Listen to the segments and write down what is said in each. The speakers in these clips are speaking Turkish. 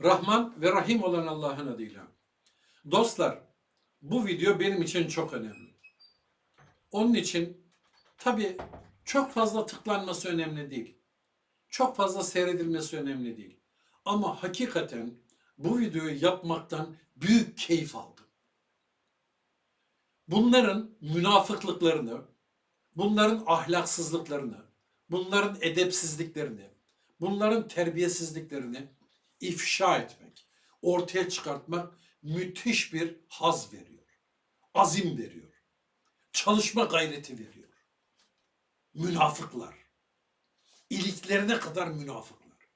Rahman ve Rahim olan Allah'ın adıyla. Dostlar, bu video benim için çok önemli. Onun için tabii çok fazla tıklanması önemli değil. Çok fazla seyredilmesi önemli değil. Ama hakikaten bu videoyu yapmaktan büyük keyif aldım. Bunların münafıklıklarını, bunların ahlaksızlıklarını, bunların edepsizliklerini, bunların terbiyesizliklerini ifşa etmek, ortaya çıkartmak müthiş bir haz veriyor. Azim veriyor. Çalışma gayreti veriyor. Münafıklar. İliklerine kadar münafıklar.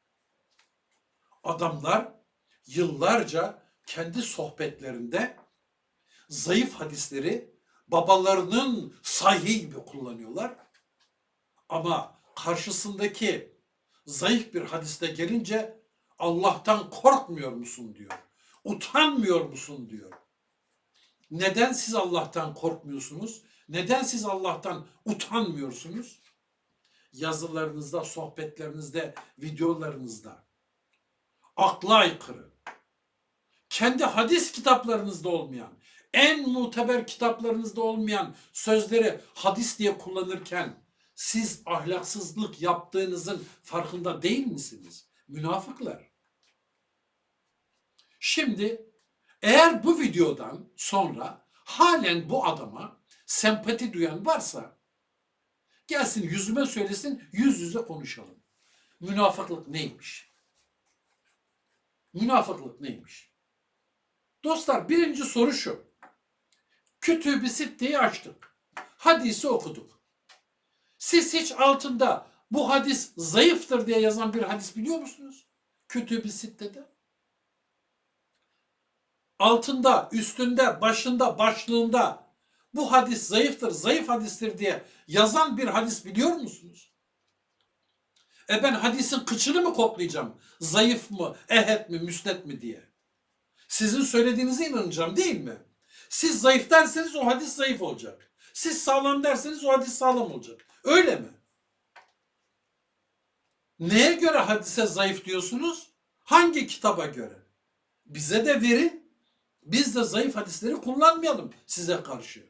Adamlar yıllarca kendi sohbetlerinde zayıf hadisleri babalarının sahih gibi kullanıyorlar. Ama karşısındaki zayıf bir hadiste gelince Allah'tan korkmuyor musun diyor. Utanmıyor musun diyor. Neden siz Allah'tan korkmuyorsunuz? Neden siz Allah'tan utanmıyorsunuz? Yazılarınızda, sohbetlerinizde, videolarınızda akla aykırı, kendi hadis kitaplarınızda olmayan, en muteber kitaplarınızda olmayan sözleri hadis diye kullanırken siz ahlaksızlık yaptığınızın farkında değil misiniz? Münafıklar. Şimdi eğer bu videodan sonra halen bu adama sempati duyan varsa gelsin yüzüme söylesin yüz yüze konuşalım. Münafıklık neymiş? Münafıklık neymiş? Dostlar birinci soru şu. Kütüb-i Sitte'yi açtık. Hadisi okuduk. Siz hiç altında bu hadis zayıftır diye yazan bir hadis biliyor musunuz? Kütüb-i Sitte'de. Altında, üstünde, başında, başlığında bu hadis zayıftır, zayıf hadistir diye yazan bir hadis biliyor musunuz? E ben hadisin kıçını mı koklayacağım? Zayıf mı, ehet mi, müsnet mi diye. Sizin söylediğinize inanacağım değil mi? Siz zayıf derseniz o hadis zayıf olacak. Siz sağlam derseniz o hadis sağlam olacak. Öyle mi? Neye göre hadise zayıf diyorsunuz? Hangi kitaba göre? Bize de verin. Biz de zayıf hadisleri kullanmayalım size karşı.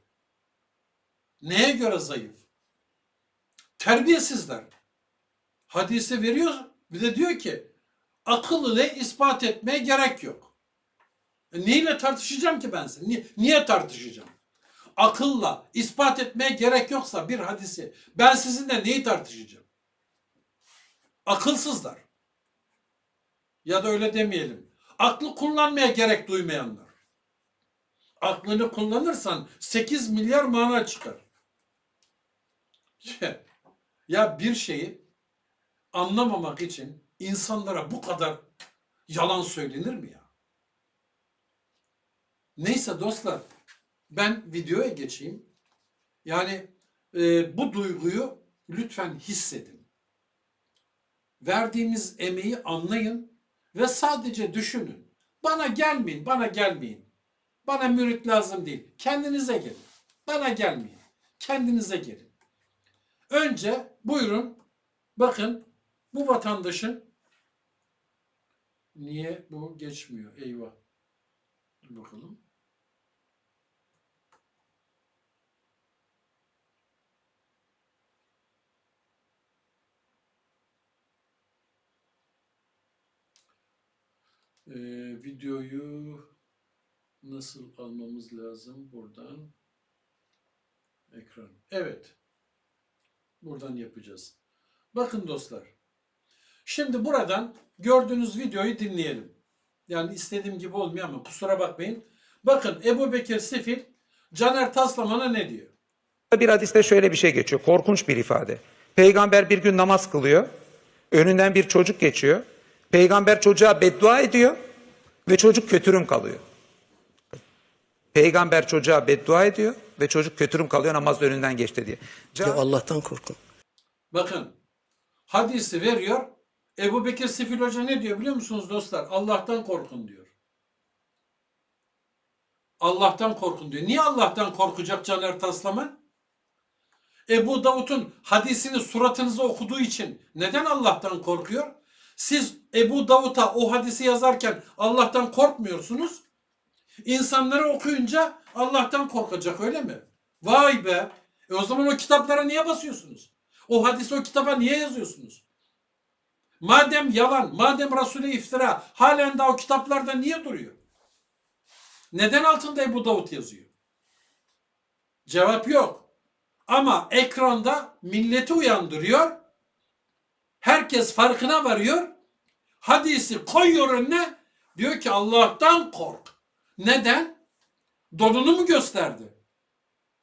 Neye göre zayıf? Terbiyesizler. Hadise veriyor bir de diyor ki akıl ile ispat etmeye gerek yok. E neyle tartışacağım ki ben seni? Niye, niye tartışacağım? Akılla ispat etmeye gerek yoksa bir hadisi ben sizinle neyi tartışacağım? Akılsızlar. Ya da öyle demeyelim. Aklı kullanmaya gerek duymayanlar. Aklını kullanırsan 8 milyar mana çıkar. Ya bir şeyi anlamamak için insanlara bu kadar yalan söylenir mi ya? Neyse dostlar ben videoya geçeyim. Yani e, bu duyguyu lütfen hissedin. Verdiğimiz emeği anlayın ve sadece düşünün. Bana gelmeyin, bana gelmeyin. Bana mürit lazım değil. Kendinize gelin. Bana gelmeyin. Kendinize gelin. Önce buyurun bakın bu vatandaşın niye bu geçmiyor? Eyvah. Bakalım. Ee, videoyu nasıl almamız lazım buradan? Ekran. Evet. Buradan yapacağız. Bakın dostlar. Şimdi buradan gördüğünüz videoyu dinleyelim. Yani istediğim gibi olmuyor ama kusura bakmayın. Bakın Ebu Bekir Sifil Caner Taslaman'a ne diyor? Bir hadiste şöyle bir şey geçiyor. Korkunç bir ifade. Peygamber bir gün namaz kılıyor. Önünden bir çocuk geçiyor. Peygamber çocuğa beddua ediyor ve çocuk kötürüm kalıyor. Peygamber çocuğa beddua ediyor ve çocuk kötürüm kalıyor namaz önünden geçti diye. Ya Allah'tan korkun. Bakın hadisi veriyor. Ebu Bekir Sifil Hoca ne diyor biliyor musunuz dostlar? Allah'tan korkun diyor. Allah'tan korkun diyor. Niye Allah'tan korkacak Caner Taslaman? Ebu Davud'un hadisini suratınıza okuduğu için neden Allah'tan korkuyor? Siz Ebu Davud'a o hadisi yazarken Allah'tan korkmuyorsunuz. İnsanları okuyunca Allah'tan korkacak öyle mi? Vay be. E o zaman o kitaplara niye basıyorsunuz? O hadisi o kitaba niye yazıyorsunuz? Madem yalan, madem Resul'e iftira halen daha o kitaplarda niye duruyor? Neden altında Ebu Davud yazıyor? Cevap yok. Ama ekranda milleti uyandırıyor. Herkes farkına varıyor. Hadisi koyuyor önüne. Diyor ki Allah'tan kork. Neden? Donunu mu gösterdi?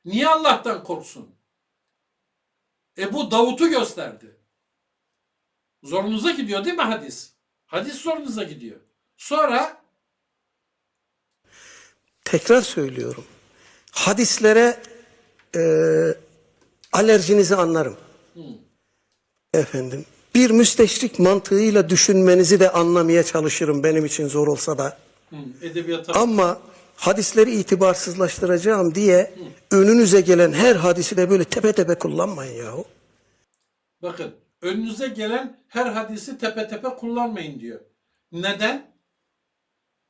Niye Allah'tan korksun? Ebu Davud'u gösterdi. Zorunuza gidiyor değil mi hadis? Hadis zorunuza gidiyor. Sonra tekrar söylüyorum. Hadislere e, alerjinizi anlarım. Efendim. Bir müsteşrik mantığıyla düşünmenizi de anlamaya çalışırım benim için zor olsa da. hı, edebiyata Ama hadisleri itibarsızlaştıracağım diye önünüze gelen her hadisi de böyle tepe tepe kullanmayın yahu. bakın önünüze gelen her hadisi tepe tepe kullanmayın diyor. Neden?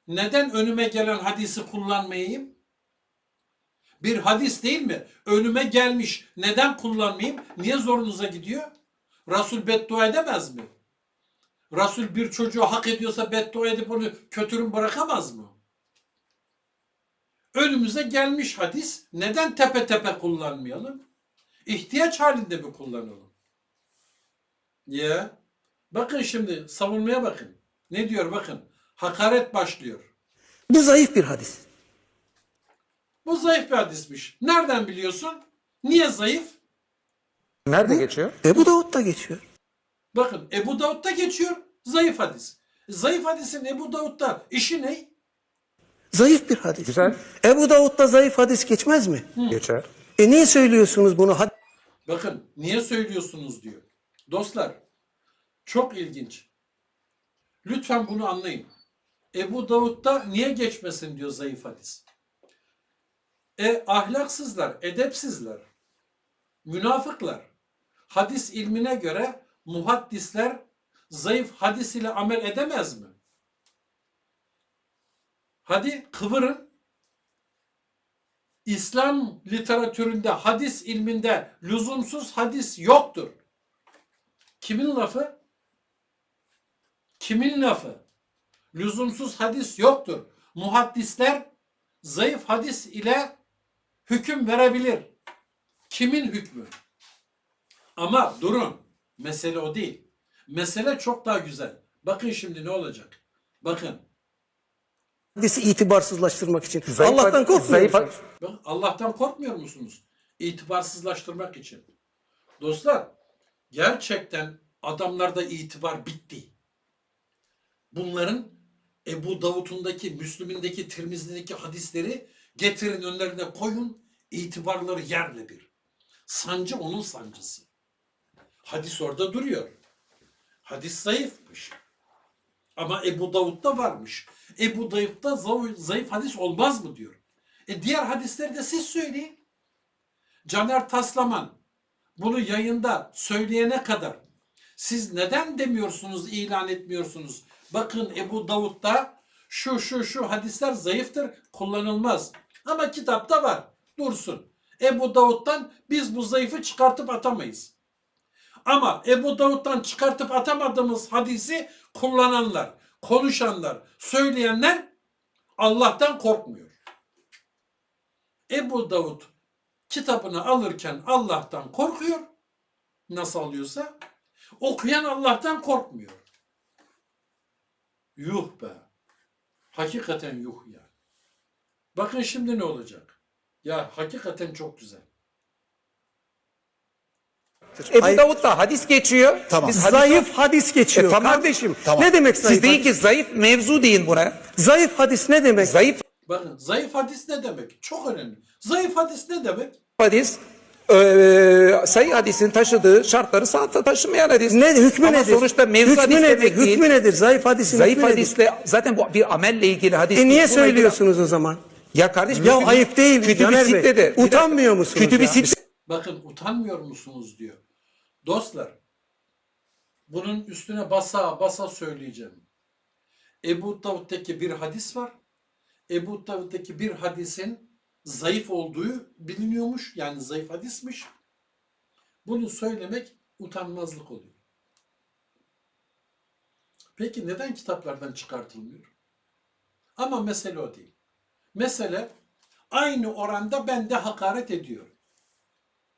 Neden önüme gelen hadisi kullanmayayım? Bir hadis değil mi? Önüme gelmiş. Neden kullanmayayım? Niye zorunuza gidiyor? Resul beddua edemez mi? Resul bir çocuğu hak ediyorsa beddua edip onu kötürüm bırakamaz mı? Önümüze gelmiş hadis. Neden tepe tepe kullanmayalım? İhtiyaç halinde mi kullanalım? Ya. Bakın şimdi savunmaya bakın. Ne diyor bakın. Hakaret başlıyor. Bu zayıf bir hadis. Bu zayıf bir hadismiş. Nereden biliyorsun? Niye zayıf? Nerede geçiyor? Ebu Davud'da geçiyor. Bakın Ebu Davud'da geçiyor. Zayıf hadis. Zayıf hadisin Ebu Davud'da işi ne? Zayıf bir hadis. Güzel. Ebu Davud'da zayıf hadis geçmez mi? Geçer. E niye söylüyorsunuz bunu? Had- Bakın niye söylüyorsunuz diyor. Dostlar çok ilginç. Lütfen bunu anlayın. Ebu Davud'da niye geçmesin diyor zayıf hadis. E ahlaksızlar, edepsizler, münafıklar. Hadis ilmine göre muhaddisler zayıf hadis ile amel edemez mi? Hadi kıvırın. İslam literatüründe, hadis ilminde lüzumsuz hadis yoktur. Kimin lafı? Kimin lafı? Lüzumsuz hadis yoktur. Muhaddisler zayıf hadis ile hüküm verebilir. Kimin hükmü? Ama durun. Mesele o değil. Mesele çok daha güzel. Bakın şimdi ne olacak? Bakın. hadisi itibarsızlaştırmak için. Zayıf Allah'tan korkmuyor zayıf musunuz? Bak, Allah'tan korkmuyor musunuz? İtibarsızlaştırmak için. Dostlar, gerçekten adamlarda itibar bitti. Bunların Ebu Davud'undaki, Müslüm'ündeki, Tirmizi'deki hadisleri getirin önlerine koyun, itibarları yerle bir. Sancı onun sancısı. Hadis orada duruyor. Hadis zayıfmış. Ama Ebu Davud'da varmış. Ebu Davud'da zayıf hadis olmaz mı diyor. E diğer hadisleri de siz söyleyin. Caner Taslaman bunu yayında söyleyene kadar siz neden demiyorsunuz, ilan etmiyorsunuz? Bakın Ebu Davud'da şu şu şu hadisler zayıftır, kullanılmaz. Ama kitapta var, dursun. Ebu Davud'dan biz bu zayıfı çıkartıp atamayız. Ama Ebu Davud'dan çıkartıp atamadığımız hadisi kullananlar, konuşanlar, söyleyenler Allah'tan korkmuyor. Ebu Davud kitabını alırken Allah'tan korkuyor. Nasıl alıyorsa. Okuyan Allah'tan korkmuyor. Yuh be. Hakikaten yuh ya. Bakın şimdi ne olacak? Ya hakikaten çok güzel. Ebu Hayır. Davud'da hadis geçiyor. Tamam. Biz hadis- Zayıf hadis geçiyor. E, tamam. Kardeşim Tamam. ne demek zayıf Siz deyin hadis? ki zayıf mevzu deyin buna. Zayıf hadis ne demek? Zayıf Bakın zayıf hadis ne demek? Çok önemli. Zayıf hadis ne demek? hadis eee sayı hadisin taşıdığı şartları sağ taşımayan hadis. Ne hükmü Ama nedir? sonuçta mevzu hükmü hadis nedir? demek değil. Hükmü nedir? Zayıf hadisin Zayıf hükmü nedir? hadisle zaten bu bir amelle ilgili hadis. E niye söylüyorsunuz o zaman? Ya kardeşim. Ya ayıp değil mi bir dakika. Utanmıyor musunuz? Sitte- Bakın utanmıyor musunuz diyor. Dostlar Bunun üstüne basa basa söyleyeceğim. Ebu Davud'daki bir hadis var. Ebu Davud'daki bir hadisin zayıf olduğu biliniyormuş. Yani zayıf hadismiş. Bunu söylemek utanmazlık oluyor. Peki neden kitaplardan çıkartılmıyor? Ama mesele o değil. Mesele aynı oranda ben de hakaret ediyorum.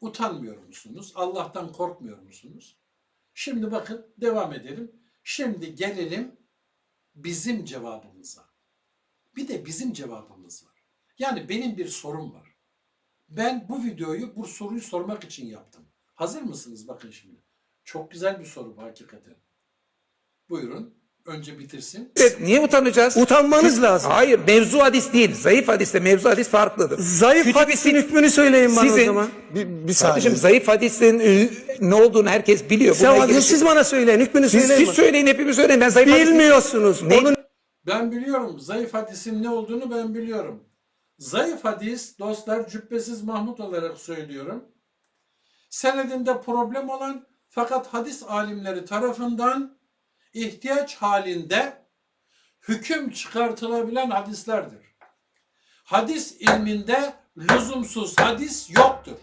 Utanmıyor musunuz? Allah'tan korkmuyor musunuz? Şimdi bakın devam edelim. Şimdi gelelim bizim cevabımıza. Bir de bizim cevabımız var. Yani benim bir sorum var. Ben bu videoyu bu soruyu sormak için yaptım. Hazır mısınız? Bakın şimdi. Çok güzel bir soru bu hakikaten. Buyurun. Önce bitirsin. Evet, niye utanacağız? Utanmanız lazım. Hayır mevzu hadis değil. Zayıf hadisle mevzu hadis farklıdır. Zayıf Kütüb-i hadisin hükmünü söyleyin bana o Sizin- zaman. Bir, bir saniye. Kardeşim zayıf hadisin e, ne olduğunu herkes biliyor. Sen, ilgili- siz bana söyleyin hükmünü siz, söyleyin siz bana. söyleyin hepimiz söyleyin. Ben zayıf hadis- Bilmiyorsunuz. Ne? Onun Ben biliyorum. Zayıf hadisin ne olduğunu ben biliyorum. Zayıf hadis dostlar cübbesiz Mahmut olarak söylüyorum. Senedinde problem olan fakat hadis alimleri tarafından ihtiyaç halinde hüküm çıkartılabilen hadislerdir. Hadis ilminde lüzumsuz hadis yoktur.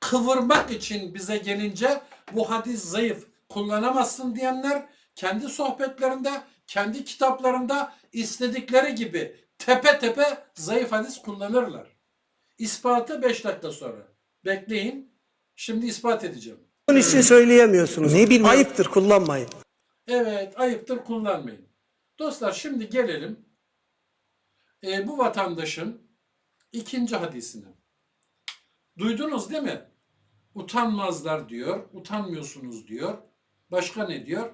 Kıvırmak için bize gelince bu hadis zayıf kullanamazsın diyenler kendi sohbetlerinde, kendi kitaplarında istedikleri gibi tepe tepe zayıf hadis kullanırlar. İspatı 5 dakika sonra. Bekleyin. Şimdi ispat edeceğim. için söyleyemiyorsunuz. Ne bilmiyorum. Ayıptır kullanmayın. Evet, ayıptır kullanmayın. Dostlar şimdi gelelim e, bu vatandaşın ikinci hadisine. Duydunuz değil mi? Utanmazlar diyor, utanmıyorsunuz diyor. Başka ne diyor?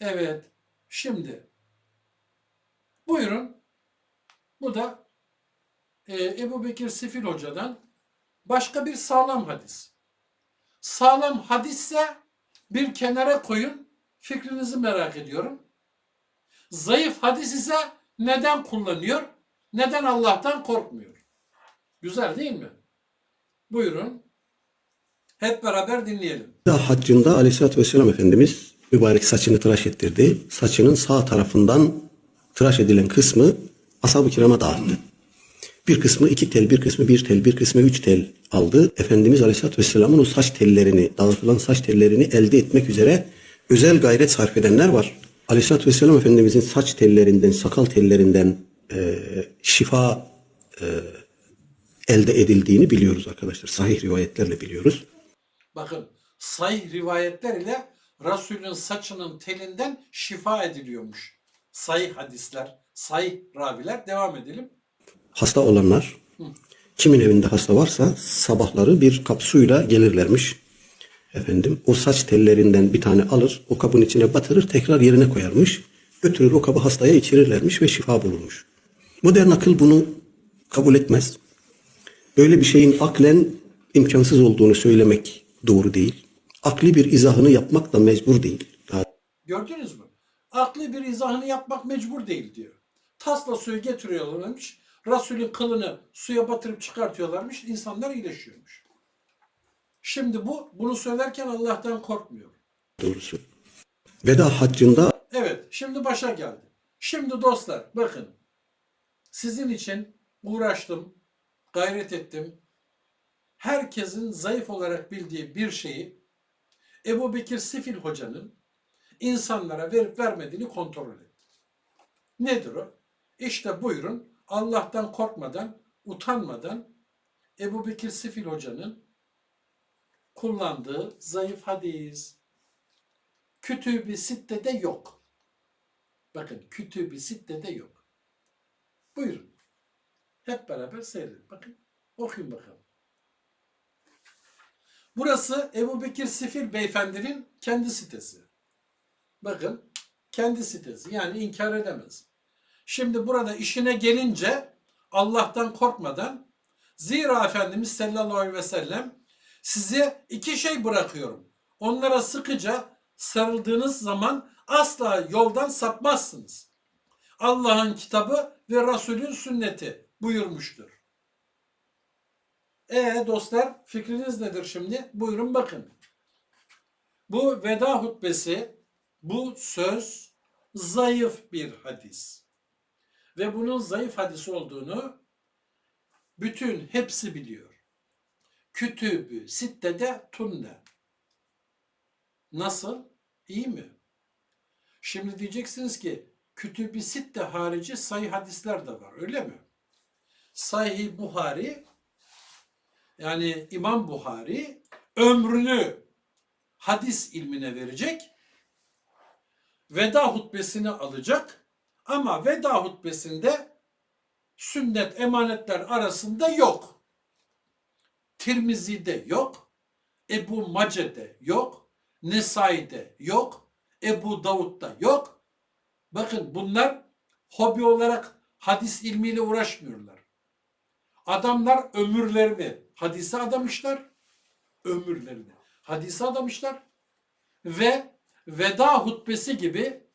Evet, şimdi buyurun. Bu da e, Ebu Bekir Sifil Hoca'dan başka bir sağlam hadis. Sağlam hadisse bir kenara koyun. Fikrinizi merak ediyorum. Zayıf hadis ise neden kullanıyor? Neden Allah'tan korkmuyor? Güzel değil mi? Buyurun. Hep beraber dinleyelim. Da haccında aleyhissalatü vesselam Efendimiz mübarek saçını tıraş ettirdi. Saçının sağ tarafından tıraş edilen kısmı ashab-ı kirama dağıttı. Bir kısmı iki tel, bir kısmı bir tel, bir kısmı üç tel aldı. Efendimiz aleyhissalatü vesselamın o saç tellerini, dağıtılan saç tellerini elde etmek üzere özel gayret sarf edenler var. Aleyhissalatü vesselam Efendimizin saç tellerinden, sakal tellerinden e, şifa e, elde edildiğini biliyoruz arkadaşlar. Sahih rivayetlerle biliyoruz. Bakın sahih rivayetler ile Resulün saçının telinden şifa ediliyormuş. Sahih hadisler, sahih raviler. Devam edelim. hasta olanlar kimin evinde hasta varsa sabahları bir kap suyla gelirlermiş. Efendim o saç tellerinden bir tane alır o kabın içine batırır tekrar yerine koyarmış. Götürür o kabı hastaya içirirlermiş ve şifa bulurmuş. Modern akıl bunu kabul etmez. Böyle bir şeyin aklen imkansız olduğunu söylemek doğru değil. Akli bir izahını yapmak da mecbur değil. Gördünüz mü? Akli bir izahını yapmak mecbur değil diyor. Tasla suyu getiriyorlarmış. Resulün kılını suya batırıp çıkartıyorlarmış. insanlar iyileşiyormuş. Şimdi bu bunu söylerken Allah'tan korkmuyor. doğrusu. Veda haccında Evet, şimdi başa geldi. Şimdi dostlar bakın. Sizin için uğraştım, gayret ettim. Herkesin zayıf olarak bildiği bir şeyi Ebu Bekir Sifil Hoca'nın insanlara verip vermediğini kontrol ettim. Nedir o? İşte buyurun Allah'tan korkmadan, utanmadan Ebu Bekir Sifil Hoca'nın kullandığı zayıf hadis. Kütüb-i Sitte'de yok. Bakın Kütüb-i Sitte'de yok. Buyurun. Hep beraber seyredin. Bakın okuyun bakalım. Burası Ebu Bekir Sifil beyefendinin kendi sitesi. Bakın kendi sitesi. Yani inkar edemez. Şimdi burada işine gelince Allah'tan korkmadan zira Efendimiz sallallahu aleyhi ve sellem size iki şey bırakıyorum. Onlara sıkıca sarıldığınız zaman asla yoldan sapmazsınız. Allah'ın kitabı ve Resulün sünneti buyurmuştur. E dostlar fikriniz nedir şimdi? Buyurun bakın. Bu veda hutbesi, bu söz zayıf bir hadis. Ve bunun zayıf hadis olduğunu bütün hepsi biliyor. Kütübü sittede tunne. Nasıl? İyi mi? Şimdi diyeceksiniz ki kütübü sitte harici sayı hadisler de var öyle mi? Sahih Buhari yani İmam Buhari ömrünü hadis ilmine verecek. Veda hutbesini alacak ama veda hutbesinde sünnet emanetler arasında yok. Tirmizi'de yok. Ebu Mace'de yok. Nesai'de yok. Ebu Davud'da yok. Bakın bunlar hobi olarak hadis ilmiyle uğraşmıyorlar. Adamlar ömürlerini hadise adamışlar. Ömürlerini hadise adamışlar. Ve veda hutbesi gibi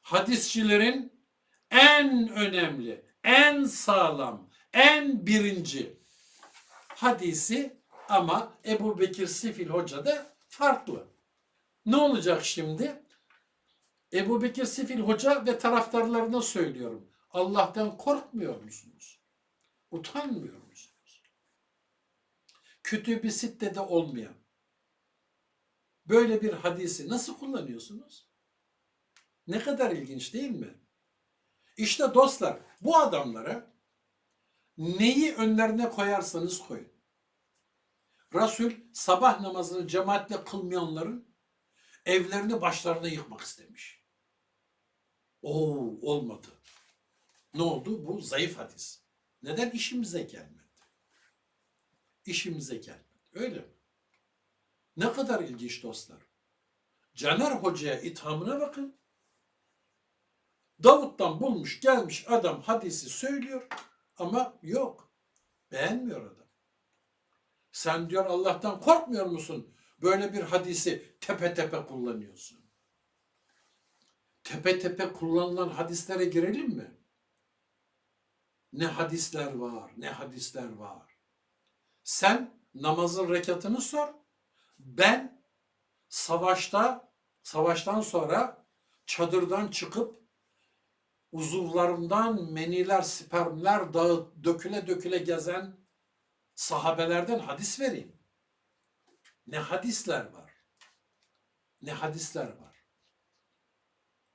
hadisçilerin en önemli, en sağlam, en birinci hadisi ama Ebu Bekir Sifil Hoca da farklı. Ne olacak şimdi? Ebu Bekir Sifil Hoca ve taraftarlarına söylüyorum. Allah'tan korkmuyor musunuz? Utanmıyor musunuz? Kütüb-i Sitte'de olmayan böyle bir hadisi nasıl kullanıyorsunuz? Ne kadar ilginç değil mi? İşte dostlar bu adamlara neyi önlerine koyarsanız koyun. Resul sabah namazını cemaatle kılmayanların evlerini başlarına yıkmak istemiş. Oo olmadı. Ne oldu? Bu zayıf hadis. Neden? işimize gelmedi. İşimize gelmedi. Öyle mi? Ne kadar ilginç dostlar. Caner Hoca'ya ithamına bakın. Davut'tan bulmuş gelmiş adam hadisi söylüyor ama yok. Beğenmiyor adam. Sen diyor Allah'tan korkmuyor musun? Böyle bir hadisi tepe tepe kullanıyorsun. Tepe tepe kullanılan hadislere girelim mi? Ne hadisler var, ne hadisler var. Sen namazın rekatını sor. Ben savaşta, savaştan sonra çadırdan çıkıp uzuvlarımdan meniler, spermler dağı, döküle döküle gezen sahabelerden hadis vereyim. Ne hadisler var. Ne hadisler var.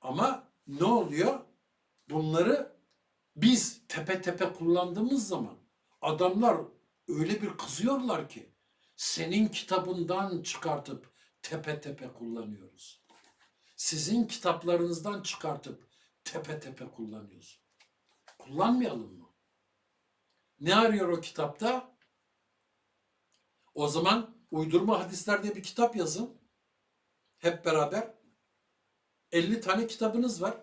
Ama ne oluyor? Bunları biz tepe tepe kullandığımız zaman adamlar öyle bir kızıyorlar ki senin kitabından çıkartıp tepe tepe kullanıyoruz. Sizin kitaplarınızdan çıkartıp tepe tepe kullanıyoruz. Kullanmayalım mı? Ne arıyor o kitapta? O zaman uydurma hadisler diye bir kitap yazın. Hep beraber. 50 tane kitabınız var.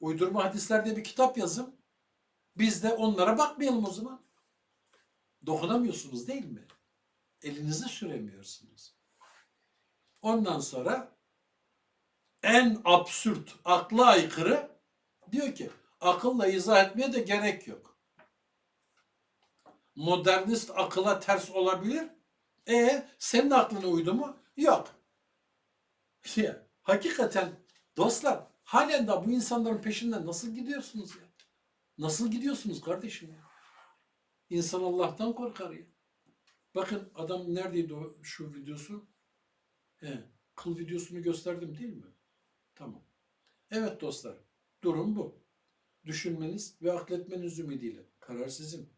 Uydurma hadisler diye bir kitap yazın. Biz de onlara bakmayalım o zaman. Dokunamıyorsunuz değil mi? Elinizi süremiyorsunuz. Ondan sonra en absürt, akla aykırı diyor ki akılla izah etmeye de gerek yok. Modernist akıla ters olabilir. E senin aklına uydu mu? Yok. Ya, hakikaten dostlar halen de bu insanların peşinden nasıl gidiyorsunuz ya? Nasıl gidiyorsunuz kardeşim ya? İnsan Allah'tan korkar ya. Bakın adam neredeydi o şu videosu? He, kıl videosunu gösterdim değil mi? Tamam. Evet dostlar, durum bu. Düşünmeniz ve akletmeniz ümidiyle. Karar sizin.